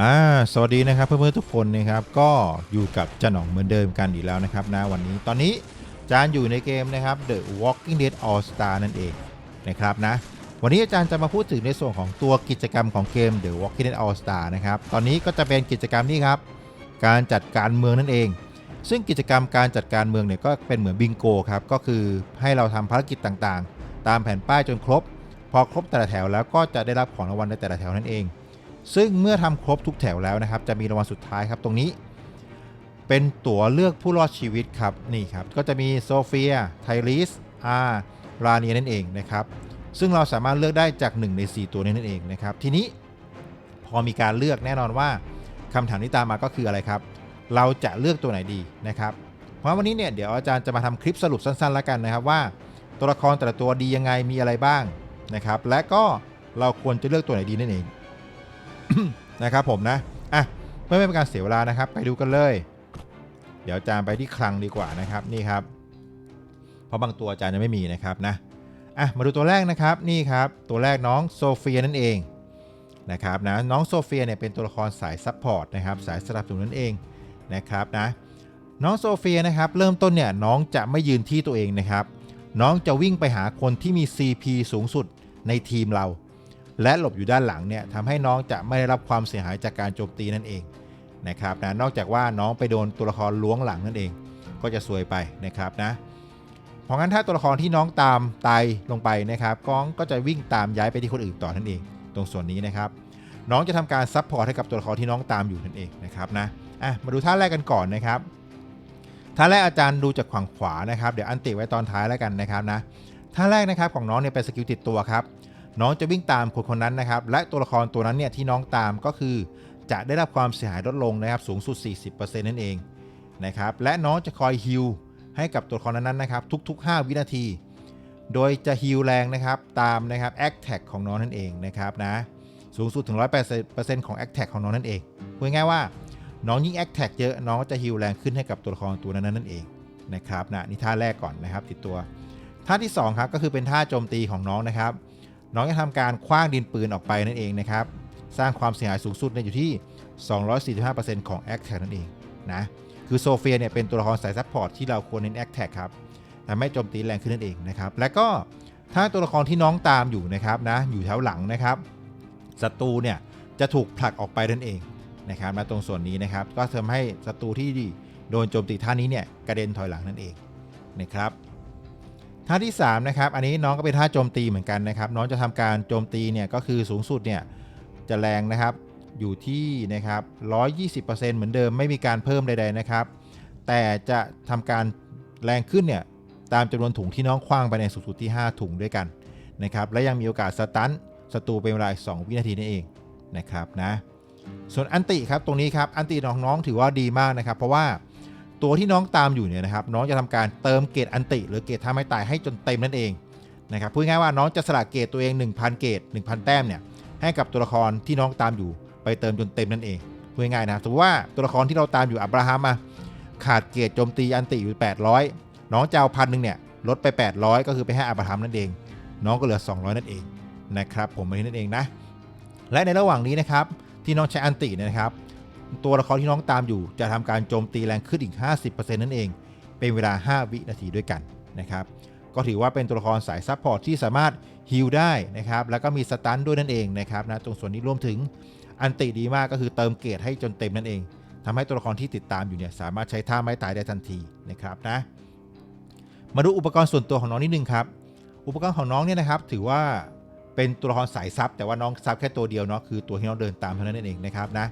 อ่าสวัสดีนะครับเพื่อนๆทุกคนนะครับก็อยู่กับจาหนองเหมือนเดิมกันอีกแล้วนะครับนะวันนี้ตอนนี้จานอยู่ในเกมนะครับ The Walking Dead All Star นั่นเองนะครับนะวันนี้อาจารย์จะมาพูดถึงในส่วนของตัวกิจกรรมของเกม The Walking Dead All Star นะครับตอนนี้ก็จะเป็นกิจกรรมนี้ครับ การจัดการเมืองนั่นเอง ซึ่งกิจกรรมการจัดการเมืองเนี่ยก็เป็นเหมือนบิงโกครับก็คือให้เราทำภารกิจต่างๆ ตามแผนป้ายจนครบ พอครบแต่ละแถวแล้วก็จะได้รับของรางวัลในแต่ละแถวนั่นเอง ซึ่งเมื่อทำครบทุกแถวแล้วนะครับ จะมีรางวัลสุดท้ายครับตรงนี้ เป็นตั๋วเลือกผู้รอดชีวิตครับนี่ครับ ก็จะมีโซเฟียไทริสอาราเนียนั่นเองนะครับ ซึ่งเราสามารถเลือกได้จาก 1 ใน 4 ตัวนี้นั่นเองนะครับ ทีนี้พอมีการเลือกแน่นอนว่าคำถามที่ตามมาก็คืออะไรครับ เราจะเลือกตัวไหนดีนะครับ เพราะวันนี้เนี่ยเดี๋ยวอาจารย์จะมาทำคลิปสรุปสั้นๆแล้วกันนะครับว่าตัวละครแต่ละตัวดียังไงมีอะไรบ้างนะครับ และก็เราควรจะเลือกตัวไหนดีนั่นเอง นะครับผมนะอะเพื่อไม่เป็นการเสียเวลานะครับ ไปดูกันเลย เดี๋ยวจารย์ไปที่คลังดีกว่านะครับนี่ครับ เพราะบางตัวจารย์ยังไม่มีนะครับนะอะมาดูตัวแรกนะครับนี่ครับตัวแรกน้องโซเฟียนั่นเองนะครับนะน้องโซเฟียเนี่ยเป็นตัวละครสายซัพพอร์ตนะครับสายสนับสนุนนั่นเองนะครับนะน้องโซเฟียนะครับเริ่มต้นเนี่ยน้องจะไม่ยืนที่ตัวเองนะครับ น้องจะวิ่งไปหาคนที่มี CP สูงสุดในทีมเรา และหลบอยู่ด้านหลังเนี่ยทำให้น้องจะไม่ได้รับความเสียหายจากการโจมตีนั่นเองนะครับนะนอกจากว่าน้องไปโดนตัวละครล้วงหลังนั่นเอง ก็จะซวยไปนะครับนะเพราะงั้นถ้าตัวละครที่น้องตามตายลงไปนะครับก้องก็จะวิ่งตามย้ายไปที่คนอื่นต่อนั่นเอง ตรงส่วนนี้นะครับ น้องจะทำการซับพอร์ตให้กับตัวละครที่น้องตามอยู่นั่นเองนะครับนะอะมาดูท่าแรกกันก่อนนะครับท่าแรกอาจารย์ดูจากฝั่งขวานะครับเดี๋ยวอันติไว้ตอนท้ายแล้วกันนะครับนะท่าแรกนะครับของน้องเนี่ยเป็นสกิลติดตัวครับ น้องจะวิ่งตามคนคนนั้นนะครับ และตัวละครตัวนั้นเนี่ยที่น้องตามก็คือ จะได้รับความเสียหายลดลงนะครับสูงสุด 40%นั่นเองนะครับ และน้องจะคอยฮิลให้กับตัวละครนั้นๆนะครับ ทุก ๆ 5 วินาที โดยจะฮิลแรงนะครับตามนะครับแอคแท็กของน้องนั่นเองนะครับนะสูงสุดถึง 180%ของแอคแท็กของน้องนั่นเองพูดง่ายว่าน้องยิ่งแอคแท็กเยอะน้องจะฮิลแรงขึ้นให้กับตัวละครตัวนั้นนั่นเองนะครับนะนี่ท่าแรกก่อนนะครับ ติดตัว ท่าที่สองครับก็คือเป็นท่าโจมตีของน้องนะครับ น้องจะทำการคว้างดินปืนออกไปนั่นเองนะครับ สร้างความเสียหายสูงสุดเนี่ยอยู่ที่ 245%ของ a c t แท็นั่นเองนะคือโซเฟียเนี่ยเป็นตัวละครสายซัพพอร์ตที่เราควรเน้น a c t แท็ครับทำให้โจมตีแรงขึ้นนั่นเองนะครับ และก็ถ้าตัวละครที่น้องตามอยู่นะครับนะอยู่แถวหลังนะครับศัตรูเนี่ยจะถูกผลักออกไปนั่นเองนะครับมาตรงส่วนนี้นะครับ ก็ทำให้ศัตรูที่โดนโจมตีท่านี้เนี่ยกระเด็นถอยหลังนั่นเองนะครับ ท่าที่3นะครับอันนี้น้องก็เป็นท่าโจมตีเหมือนกันนะครับ น้องจะทำการโจมตีเนี่ยก็คือสูงสุดเนี่ยจะแรงนะครับอยู่ที่นะครับ120%เหมือนเดิมไม่มีการเพิ่มใดๆนะครับ แต่จะทำการแรงขึ้นเนี่ยตามจำนวนถุงที่น้องคว้างไปในสูงสุดที่ 5 ถุงด้วยกันนะครับและยังมีโอกาสสตันศัตรูเป็นเวลา2วินาทีนั่นเองนะครับนะส่วนอันติครับตรงนี้ครับอันติน้องๆถือว่าดีมากนะครับ เพราะว่า ตัวที่น้องตามอยู่เนี่ยนะครับน้องจะทำการเติมเกรดอันติ หรือเกรดทำให้ตายให้จนเต็มนั่นเองนะครับพูดง่ายว่าน้องจะสละเกรดตัวเอง 1,000 เกรด1,000 แต้มเนี่ยให้กับตัวละครที่น้องตามอยู่ ไปเติมจนเต็มนั่นเองพูดง่ายนะสมมติว่าตัวละครที่เราตามอยู่อับราฮัมอะขาดเกรดโจมตีอันติอยู่ 800 น้องจะเอาพันหนึ่งเนี่ยลดไป 800 ก็คือไปให้อับราฮัมนั่นเอง น้องก็เหลือ 200 นั่นเองนะครับผมอันนี้นั่นเองนะและในระหว่างนี้นะครับที่น้องใช้อันติเนยนะครับ ตัวละครที่น้องตามอยู่จะทำการโจมตีแรงขึ้นอีก 50%นั่นเอง เป็นเวลา 5 วินาทีด้วยกันนะครับ ก็ถือว่าเป็นตัวละครสายซัพพอร์ตที่สามารถฮิลได้นะครับ แล้วก็มีสตันด้วยนั่นเองนะครับนะ ตรงส่วนนี้รวมถึงอันติดีมากก็คือเติมเกรดให้จนเต็มนั่นเองทำให้ตัวละครที่ติดตามอยู่เนี่ยสามารถใช้ท่าไม้ตายได้ทันทีนะครับนะ มาดูอุปกรณ์ส่วนตัวของน้องนิดนึงครับ อุปกรณ์ของน้องเนี่ยนะครับถือว่าเป็นตัวละครสายซับแต่ว่าน้องซับแค่ตัวเดียวเนาะคือตัวที่น้องเดินตามเท่านั้นเองนะครับนะ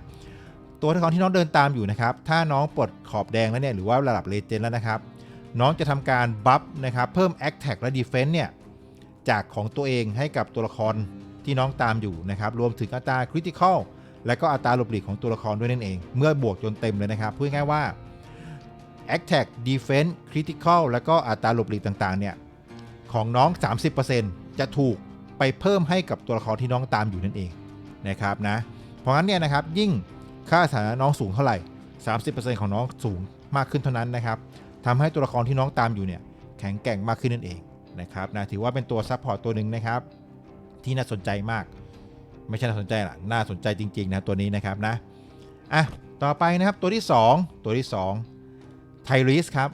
ตัวละครที่น้องเดินตามอยู่นะครับ ถ้าน้องปลดขอบแดงแล้วเนี่ยหรือว่าระดับเลเจนด์แล้วนะครับ น้องจะทำการบัฟนะครับเพิ่ม a อ t แท็กและ Defense เนี่ยจากของตัวเองให้กับตัวละครที่น้องตามอยู่นะครับ รวมถึงอัตราคริติคอลและก็อัตราหลบหลีกของตัวละครด้วยนั่นเอง เมื่อบวกจนเต็มเลยนะครับพูดง่ายว่า a t t a c k Defense Critical แล้วก็อัตราหลบหลีกต่างๆ เนี่ย ของน้อง 30%จะถูกไปเพิ่มให้กับตัวละครที่น้องตามอยู่นั่นเองนะครับนะ เพราะงั้นเนี่ยนะครับยิ่ง ค่าสถานะน้องสูงเท่าไหร่ 30%ของน้องสูงมากขึ้นเท่านั้นนะครับทำให้ตัวละครที่น้องตามอยู่เนี่ยแข็งแกร่งมากขึ้นนั่นเองนะครับนะถือว่าเป็นตัวซัพพอร์ตตัวหนึ่งนะครับ ที่น่าสนใจมาก ไม่ใช่น่าสนใจหรอกน่าสนใจจริง ๆ นะตัวนี้นะครับนะอะต่อไปนะครับตัวที่ 2 ตัวที่2ไทริสครับ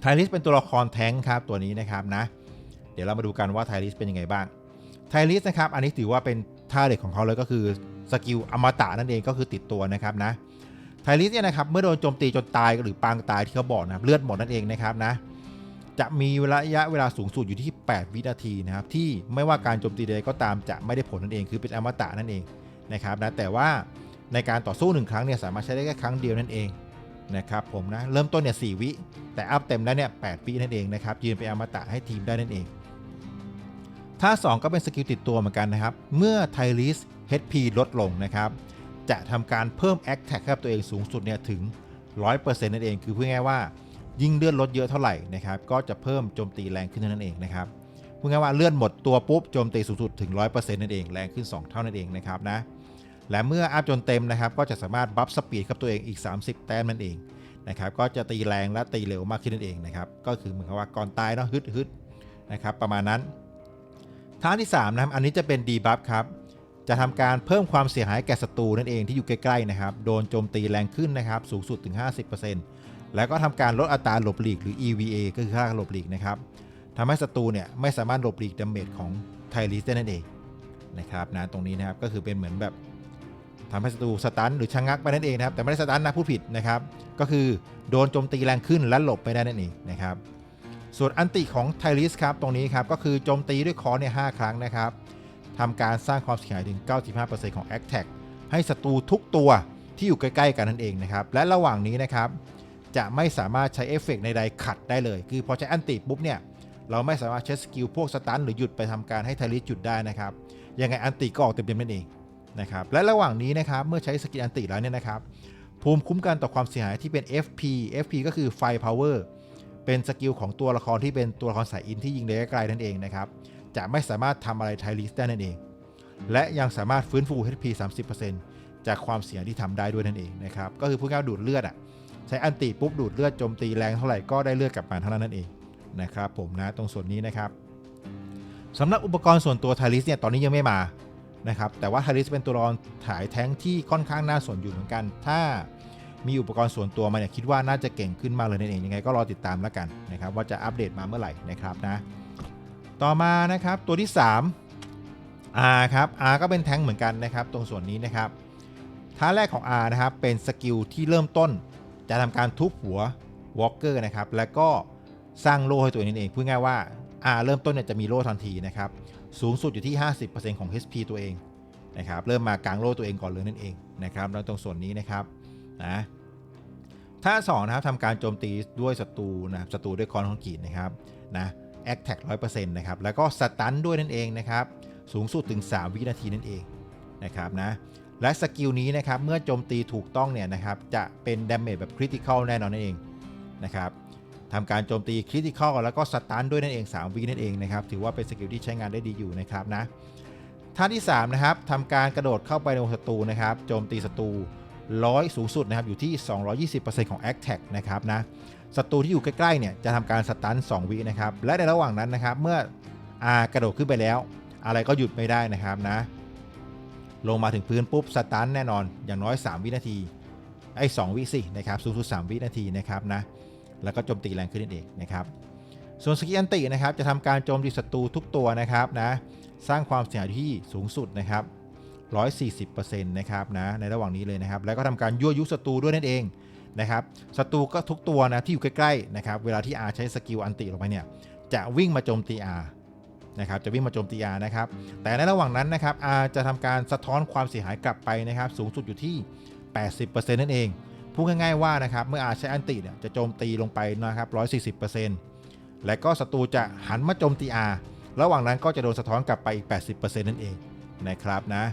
ไทริสเป็นตัวละครแท้งค์ครับตัวนี้นะครับนะเดี๋ยวเรามาดูกันว่าไทริสเป็นยังไงบ้างไทริสนะครับอันนี้ถือว่าเป็นท่าเด็กของเขาเลยก็คือ สกิลอมตะนั่นเองก็คือติดตัวนะครับนะไทริสเนี่ยนะครับเมื่อโดนโจมตีจนตายหรือปางตายที่เขาบอกนะครับเลือดหมดนั่นเองนะครับนะจะมีระยะเวลาสูงสุดอยู่ที่ 8 วินาทีนะครับที่ไม่ว่าการโจมตีใดก็ตามจะไม่ได้ผลนั่นเองคือเป็นอมตะนั่นเองนะครับนะแต่ว่าในการต่อสู้หนึ่งครั้งเนี่ยสามารถใช้ได้แค่ครั้งเดียวนั่นเองนะครับผมนะเริ่มต้นเนี่ยสวิแต่อัพเต็มแล้วเนี่ยแวินั่นเองนะครับยืนเป็นอมตะให้ทีมได้นั่นเองท่า2ก็เป็นสกิลติดตัวเหมือนกันนะครับ เมื่อไทลิส HP ลดลงนะครับ จะทำการเพิ่ม a อ t a c ให้กับตัวเองสูงสุดเนี่ยถึง 100%นั่นเอง คือพูดง่ายว่ายิ่งเลื่อนลดเยอะเท่าไหร่นะครับก็จะเพิ่มโจมตีแรงขึ้นเท่านั้นเองนะครับพูดง่ายว่าเลื่อนหมดตัวปุ๊บโจมตีสูงสุดถึง 100%นั่นเองแรงขึ้น 2 เท่านั่นเองนะครับนะและเมื่ออัพจนเต็มนะครับก็จะสามารถบัฟสปีดกับตัวเองอีก 30 แต้มนั่นเองนะครับก็จะตีแรงและตีเร็วมากขึ้นนั่นเองนะครับก็คือเหมือนกับว่าก่อนตายเนาะฮึดฮึดนะครับประมาณนั้นท่าที่3นะครับอันนี้จะเป็นดีบัฟครับ จะทำการเพิ่มความเสียหายแก่ศัตรูนั่นเองที่อยู่ใกล้ๆนะครับ โดนโจมตีแรงขึ้นนะครับสูงสุดถึง 50%แล้วก็ทำการลดอัตราหลบหลีกหรือ EVA ก็คือค่าหลบหลีกนะครับทำให้ศัตรูเนี่ยไม่สามารถหลบหลีกดาเมจของไทลิสได้นั่นเองนะครับนะตรงนี้นะครับก็คือเป็นเหมือนแบบทำให้ศัตรูสตันหรือชะงักไปนั่นเองนะครับแต่ไม่ได้สตันนะพูดผิดนะครับก็คือโดนโจมตีแรงขึ้นและหลบไปได้นั่นเองนะครับส่วนอันติของไทลิสครับตรงนี้ครับก็คือโจมตีด้วยคอเนี่ยหครั้งนะครับ ทำการสร้างความเสียหายถึง 95%ของ a t t a c ให้ศัตรูทุกตัวที่อยู่ใกล้ๆกันนั่นเองนะครับ และระหว่างนี้นะครับ จะไม่สามารถใช้เอฟเฟกต์ในใดขัดได้เลย คือพอใช้อันติปุ๊บเนี่ย เราไม่สามารถใช้สกิลพวกสตันหรือหยุดไปทำการให้ไทลิสหยุดได้นะครับ ยังไงอันติก็ออกเต็มๆนั่นเองนะครับ และระหว่างนี้นะครับ เมื่อใช้สกิลอันติแล้วเนี่ยนะครับ ภูมิคุ้มกันต่อความเสียหายที่เป็น FP FP ก็คือไฟ Power เป็นสกิลของตัวละครที่เป็นตัวละครสายอินที่ยิงระยะไกลนั่นเองนะครับ จะไม่สามารถทำอะไรไทลิสได้นั่นเอง และยังสามารถฟื้นฟู HP 30%จากความเสียที่ทำได้ด้วยนั่นเองนะครับก็คือพูดง่ายดูดเลือดอะใช้อันติปุ๊บดูดเลือดโจมตีแรงเท่าไหร่ก็ได้เลือดกลับมาเท่านั้นนั่นเองนะครับผมนะตรงส่วนนี้นะครับสำหรับอุปกรณ์ส่วนตัวไทลิสเนี่ยตอนนี้ยังไม่มานะครับแต่ว่าไทลิสเป็นตัวรอนถ่ายแท้งที่ค่อนข้างน่าสนอยู่เหมือนกัน ถ้ามีอุปกรณ์ส่วนตัวมาเนี่ยคิดว่าน่าจะเก่งขึ้นมากเลยนั่นเองยังไงก็รอติดตามแล้วกันนะครับว่าจะอัปเดตมาเมื่อไหร่นะครับนะ ต่อมานะครับตัวที่ 3 R ครับ R ก็เป็นแท้งเหมือนกันนะครับ ตรงส่วนนี้นะครับท่าแรกของ R นะครับเป็นสกิลที่เริ่มต้น จะทำการทุบหัววอล์กเกอร์นะครับแล้วก็สร้างโล่ให้ตัวเองเองพูดง่ายว่า R เริ่มต้นเนี่ยจะมีโล่ทันทีนะครับสูงสุดอยู่ที่ 50%ของ HP ตัวเองนะครับเริ่มมากลางโล่ตัวเองก่อนเลยนั่นเองนะครับแล้วตรงส่วนนี้นะครับนะท่า2นะครับทำการโจมตีด้วยศัตรูนะศัตรูด้วยคอนคอนกรีตนะครับนะ แอคแท็กร้อยเปอร์เซ็นต์นะครับ แล้วก็สตันด้วยนั่นเองนะครับ สูงสุดถึง 3 วินาทีนั่นเองนะครับนะ และสกิลนี้นะครับ เมื่อโจมตีถูกต้องเนี่ยนะครับ จะเป็นดาเมจแบบคริติคอลแน่นอนนั่นเองนะครับทำการโจมตีคริติคอลแล้วก็สตันด้วยนั่นเอง 3 วินั่นเองนะครับ ถือว่าเป็นสกิลที่ใช้งานได้ดีอยู่นะครับนะ ท่าที่ 3 นะครับทำการกระโดดเข้าไปในวงศัตรูนะครับ โจมตีศัตรูร้อยสูงสุดนะครับ อยู่ที่ 220%ของ a t t a c นะครับนะ ศัตรูที่อยู่ใกล้ๆเนี่ยจะทำการสตัน2วินะครับ และในระหว่างนั้นนะครับ เมื่ออากระโดดขึ้นไปแล้ว อะไรก็หยุดไม่ได้นะครับนะ ลงมาถึงพื้นปุ๊บสตันแน่นอนอย่างน้อย 3 วินาทีไอ้2วิสินะครับสูงสุด3วินาทีนะครับนะแล้วก็โจมตีแรงขึ้นนั่นเองนะครับ ส่วนสกิอันตินะครับจะทำการโจมตีศัตรูทุกตัวนะครับนะสร้างความเสียหายที่สูงสุดนะครับ140%นะครับนะในระหว่างนี้เลยนะครับ แล้วก็ทำการยั่วยุศัตรูด้วยนั่นเอง นะครับศัตรูก็ทุกตัวนะที่อยู่ใกล้ๆนะครับเวลาที่ R ใช้สกิลอันติลงไปเนี่ยจะวิ่งมาโจมตี R นะครับจะวิ่งมาโจมตี R นะครับแต่ในระหว่างนั้นนะครับ R จะทำการสะท้อนความเสียหายกลับไปนะครับสูงสุดอยู่ที่ 80%นั่นเองพูดง่ายๆว่านะครับเมื่อ R ใช้อันติเนี่ยจะโจมตีลงไปนะครับ140%และก็ศัตรูจะหันมาโจมตี R ระหว่างนั้นก็จะโดนสะท้อนกลับไปอีก 80%นั่นเองนะครับนะ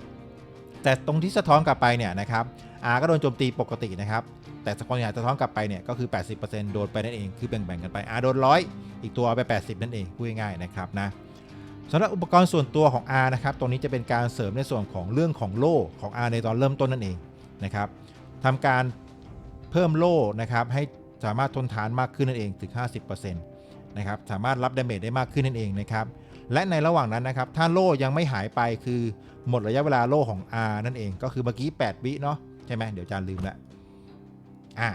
แต่ตรงที่สะท้อนกลับไปเนี่ยนะครับ R ก็โดนโจมตีปกตินะครับ แต่สปอนเซอร์สะท้อนกลับไปเนี่ยก็คือ 80%โดนไปนั่นเองคือแบ่งๆกันไป R โดนร้อยอีกตัวไป 80 นั่นเองพูดง่ายๆนะครับนะสำหรับอุปกรณ์ส่วนตัวของ R นะครับตรงนี้จะเป็นการเสริมในส่วนของเรื่องของโล่ของ R ในตอนเริ่มต้นนั่นเองนะครับทำการเพิ่มโล่นะครับให้สามารถทนทานมากขึ้นนั่นเองถึง 50%นะครับสามารถรับดาเมจได้มากขึ้นนั่นเองนะครับและในระหว่างนั้นนะครับถ้าโล่ยังไม่หายไปคือหมดระยะเวลาโล่ของ R นั่นเอง ก็คือเมื่อกี้ 8 วิเนาะใช่ไหมเดี๋ยวจารย์ลืมละ อ่า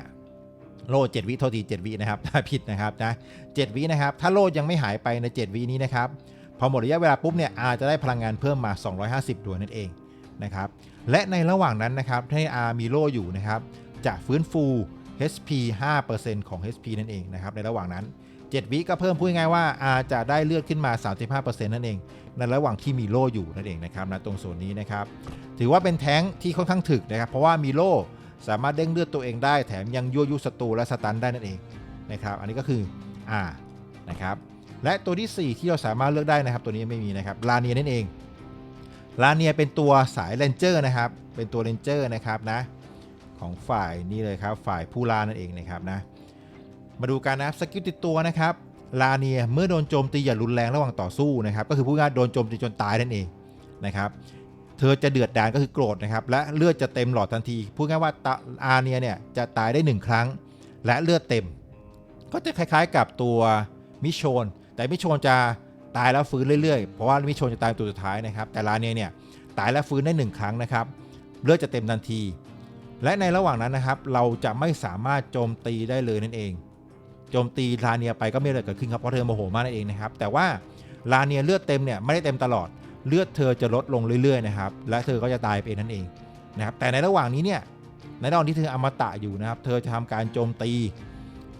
โลด7วิโทษที7วินะครับถ้าผิดนะครับนะ7วินะครับ ถ้าโลดยังไม่หายไปใน 7วินี้นะครับ พอหมดระยะเวลาปุ๊บเนี่ยอาจะได้พลังงานเพิ่มมา 250ดวงนั่นเองนะครับ และในระหว่างนั้นนะครับให้อามีโล่อยู่นะครับ จะฟื้นฟู HP 5%ของ HP นั่นเองนะครับ ในระหว่างนั้น 7 วิก็เพิ่มพูดง่ายว่าอาจะได้เลือดขึ้นมา 35%นั่นเอง ในระหว่างที่มีโล่อยู่นั่นเองนะครับนะตรงส่วนนี้นะครับ ถือว่าเป็นแท้งที่ค่อนข้างถึกนะครับ เพราะว่ามีโล่ สามารถเด้งเลือดตัวเองได้แถมยังยั่วยุศัตรูและสตันได้นั่นเองนะครับ อันนี้ก็คือ R นะครับ และตัวที่ 4 ที่เราสามารถเลือกได้นะครับ ตัวนี้ไม่มีนะครับลาเนียนั่นเองลาเนียเป็นตัวสายเลนเจอร์นะครับ เป็นตัวเลนเจอร์นะครับนะของฝ่ายนี่เลยครับ ฝ่ายผู้ลานั่นเองนะครับนะ มาดูกันนะครับสกิลติดตัวนะครับลาเนียเมื่อโดนโจมตีอย่ารุนแรงระหว่างต่อสู้นะครับ ก็คือพูดง่ายโดนโจมตีจนตายนั่นเองนะครับ เธอจะเดือดดาลก็คือโกรธนะครับ และเลือดจะเต็มหลอดทันที พูดง่ายว่าตาอาเนียเนี่ยจะตายได้ 1 ครั้ง และเลือดเต็ม ก็จะคล้ายๆกับตัวมิโชน แต่มิโชนจะตายแล้วฟื้นเรื่อยๆ เพราะว่ามิโชนจะตายตัวสุดท้ายนะครับ แต่ลาเนียเนี่ยตายแล้วฟื้นได้ 1 ครั้งนะครับ เลือดจะเต็มทันที และในระหว่างนั้นนะครับ เราจะไม่สามารถโจมตีได้เลยนั่นเอง โจมตีลาเนียไปก็ไม่เลยเกิดขึ้นครับเพราะเธอโมโหมากนั่นเองนะครับ แต่ว่าลาเนียเลือดเต็มเนี่ยไม่ได้เต็มตลอด เลือดเธอจะลดลงเรื่อยๆนะครับและเธอก็จะตายไปเองนั่นเองนะครับแต่ในระหว่างนี้เนี่ยในระหว่างที่เธออมตะอยู่นะครับ เธอจะทำการโจมตี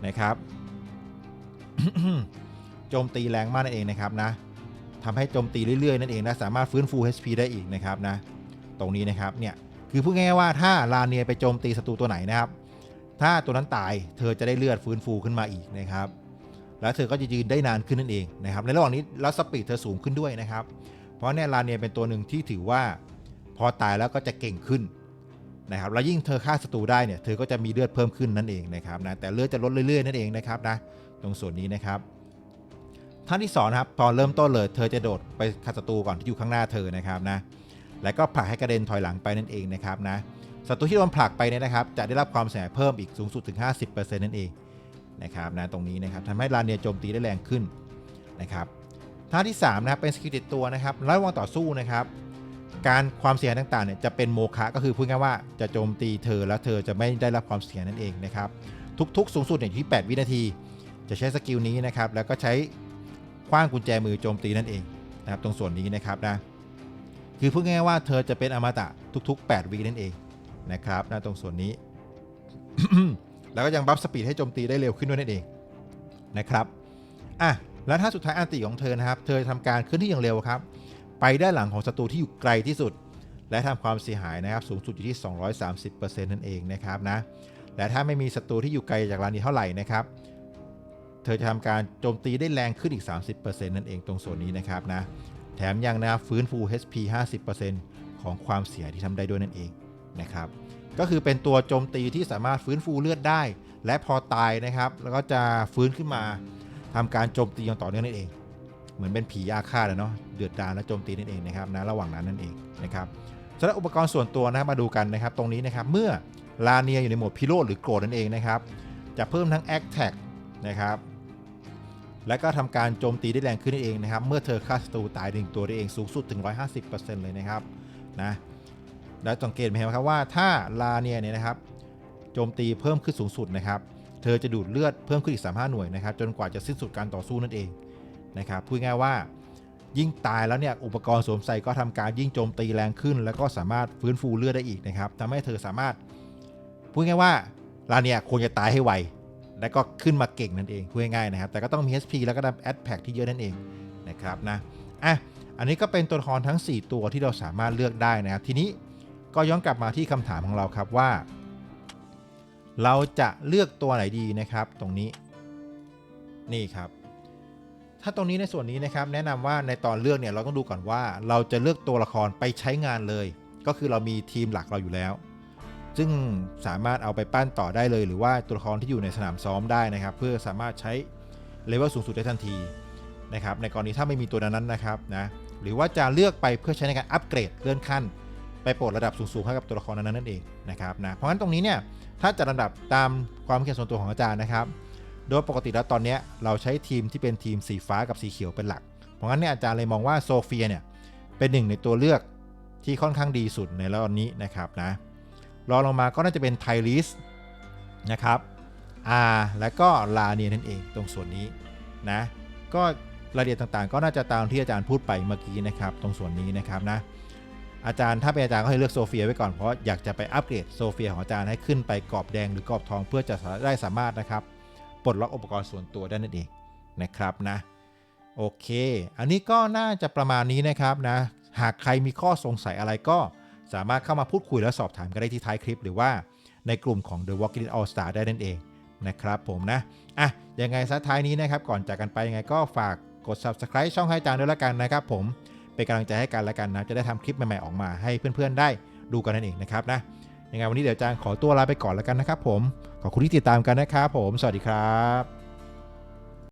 นะครับโจมตีแรงมากนั่นเองนะครับนะทำให้โจมตีเรื่อยๆนั่นเองนะสามารถฟื้นฟู HP ได้อีกนะครับนะตรงนี้นะครับเนี่ยคือพูดง่ายๆว่าถ้าลาเนียไปโจมตีศัตรูตัวไหนนะครับ ถ้าตัวนั้นตายเธอจะได้เลือดฟื้นฟูขึ้นมาอีกนะครับ แล้วเธอก็จะยืนได้นานขึ้นนั่นเองนะครับในระหว่างนี้แล้วสปีดเธอสูงขึ้นด้วยนะครับ เพราะเนี่ยลาเนียเป็นตัวหนึ่งที่ถือว่า พอตายแล้วก็จะเก่งขึ้นนะครับแล้วยิ่งเธอฆ่าศัตรูได้เนี่ยเธอก็จะมีเลือดเพิ่มขึ้นนั่นเองนะครับนะแต่เลือดจะลดเรื่อยๆนั่นเองนะครับนะตรงส่วนนี้นะครับท่านที่สอนะครับตอนเริ่มต้นเลย เธอจะโดดไปฆ่าศัตรูก่อนที่อยู่ข้างหน้าเธอนะครับนะแล้วก็ผลักให้กระเด็นถอยหลังไปนั่นเองนะครับนะศัตรูที่โดนผลักไปเนี่ยนะครับ จะได้รับความเสียหายเพิ่มอีกสูงสุดถึง 50%นั่นเองนะครับนะตรงนี้นะครับทำให้ลาเนียโจมตีได้แรงขึ้นนะครับ ท่าที่3นะครับเป็นสกิลติดตัวนะครับระหว่างต่อสู้นะครับ การความเสียหายต่างๆเนี่ยจะเป็นโมฆะก็คือพูดง่ายๆว่าจะโจมตีเธอแล้วเธอจะไม่ได้รับความเสียหายนั่นเองนะครับ ทุกๆ สูงสุดเนี่ยที่ 8 วินาที จะใช้สกิลนี้นะครับ แล้วก็ใช้คว้างกุญแจมือโจมตีนั่นเองนะครับตรงส่วนนี้นะครับนะคือพูดง่ายๆว่าเธอจะเป็นอมตะทุก ๆ 8 วินั่นเองนะครับนะตรงส่วนนี้ แล้วก็ยังบัฟสปีดให้โจมตีได้เร็วขึ้นด้วยนั่นเองนะครับอะ แล้วถ้าสุดท้ายอันติของเธอนะครับ เธอทำการเคลื่อนที่อย่างเร็วครับ ไปด้านหลังของศัตรูที่อยู่ไกลที่สุด และทำความเสียหายนะครับ สูงสุดอยู่ที่ 230%นั่นเองนะครับนะ และถ้าไม่มีศัตรูที่อยู่ไกลจากรานนี้เท่าไหร่นะครับ เธอจะทำการโจมตีได้แรงขึ้นอีก 30%นั่นเองตรงส่วนนี้นะครับนะ แถมยังนะฟื้นฟู HP 50%ของความเสียที่ทำได้ด้วยนั่นเองนะครับ ก็คือเป็นตัวโจมตีที่สามารถฟื้นฟูเลือดได้ และพอตายนะครับ แล้วก็จะฟื้นขึ้นมา ทำการโจมตีอย่างต่อเนื่องนั่นเอง เหมือนเป็นผีอาฆาตเลยเนาะเดือดดาลและโจมตีนั่นเองนะครับนะระหว่างนั้นนั่นเองนะครับสำหรับอุปกรณ์ส่วนตัวนะครับมาดูกันนะครับ ตรงนี้นะครับเมื่อลาเนียอยู่ในโหมดพิโรธหรือโกรธนั่นเองนะครับจะเพิ่มทั้ง a c t a c นะครับและก็ทำการโจมตีได้แรงขึ้นนั่นเองนะครับ เมื่อเธอฆ่าศัตรูตายหนึ่งตัวได้เองสูงสุดถึง 150%เลยนะครับนะแล้วสังเกตไหมครับว่าถ้าลาเนียเนี่ยนะครับโจมตีเพิ่มขึ้นสูงสุดนะครับ เธอจะดูดเลือดเพิ่มขึ้นอีก 35 หน่วยนะครับจนกว่าจะสิ้นสุดการต่อสู้นั่นเองนะครับพูดง่ายว่ายิ่งตายแล้วเนี่ยอุปกรณ์สวมใส่ก็ทำการยิ่งโจมตีแรงขึ้น แล้วก็สามารถฟื้นฟูเลือดได้อีกนะครับทำให้เธอสามารถพูดง่ายว่าลาเนี่ยควรจะตายให้ไวและก็ขึ้นมาเก่งนั่นเองพูดง่ายๆนะครับ แต่ก็ต้องมี HP แล้วก็แอดแพ็กที่เยอะนั่นเองนะครับนะอะอันนี้ก็เป็นตัวละครทั้ง 4 ตัวที่เราสามารถเลือกได้นะครับทีนี้ก็ย้อนกลับมาที่คำถามของเราครับว่า เราจะเลือกตัวไหนดีนะครับ ตรงนี้ นี่ครับ ถ้าตรงนี้ในส่วนนี้นะครับ แนะนำว่าในตอนเลือกเนี่ยเราต้องดูก่อนว่า เราจะเลือกตัวละครไปใช้งานเลย ก็คือเรามีทีมหลักเราอยู่แล้ว ซึ่งสามารถเอาไปปั้นต่อได้เลย หรือว่าตัวละครที่อยู่ในสนามซ้อมได้นะครับ เพื่อสามารถใช้เลเวลสูงสุดได้ทันทีนะครับ ในกรณีถ้าไม่มีตัวนั้นนะครับนะหรือว่าจะเลือกไปเพื่อใช้ในการอัปเกรดเลื่อนขั้น ไปโปรดระดับสูงๆให้กับตัวละครนั้นนั่นเองนะครับนะเพราะฉะนั้นตรงนี้เนี่ยถ้าจัดลำดับตามความคิดเห็นส่วนตัวของอาจารย์นะครับ โดยปกติแล้วตอนนี้เราใช้ทีมที่เป็นทีมสีฟ้ากับสีเขียวเป็นหลัก เพราะงั้นเนี่ยอาจารย์เลยมองว่าโซเฟียเนี่ยเป็นหนึ่งในตัวเลือกที่ค่อนข้างดีสุดในรอบนี้นะครับนะรองลงมาก็น่าจะเป็นไทลิสนะครับ R และก็ลาเนียนั่นเองตรงส่วนนี้นะก็รายละเอียดต่างๆ ก็น่าจะตามที่อาจารย์พูดไปเมื่อกี้นะครับ ตรงส่วนนี้นะครับนะ อาจารย์ถ้าเป็นอาจารย์ก็ให้เลือกโซเฟียไว้ก่อนเพราะอยากจะไปอัปเกรดโซเฟียของอาจารย์ให้ขึ้นไปกรอบแดงหรือกรอบทองเพื่อจะได้สามารถนะครับปลดล็อกอุปกรณ์ส่วนตัวได้นั่นเองนะครับนะโอเค อันนี้ก็น่าจะประมาณนี้นะครับนะหากใครมีข้อสงสัยอะไรก็สามารถเข้ามาพูดคุยและสอบถามกันได้ที่ท้ายคลิป หรือว่าในกลุ่มของ The Walking All Star ได้นั่นเองนะครับผมนะอะยังไงซะท้ายนี้นะครับก่อนจากกันไปยังไงก็ฝากกด subscribe ช่องให้จางด้วยละกันนะครับผม เป็นกำลังใจให้กันและกันนะจะได้ทำคลิปใหม่ๆออกมาให้เพื่อนๆได้ดูกันนั่นเองนะครับนะยังไงวันนี้เดี๋ยวจางขอตัวลาไปก่อนแล้วกันนะครับผมขอบคุณที่ติดตามกันนะครับผม สวัสดีครับ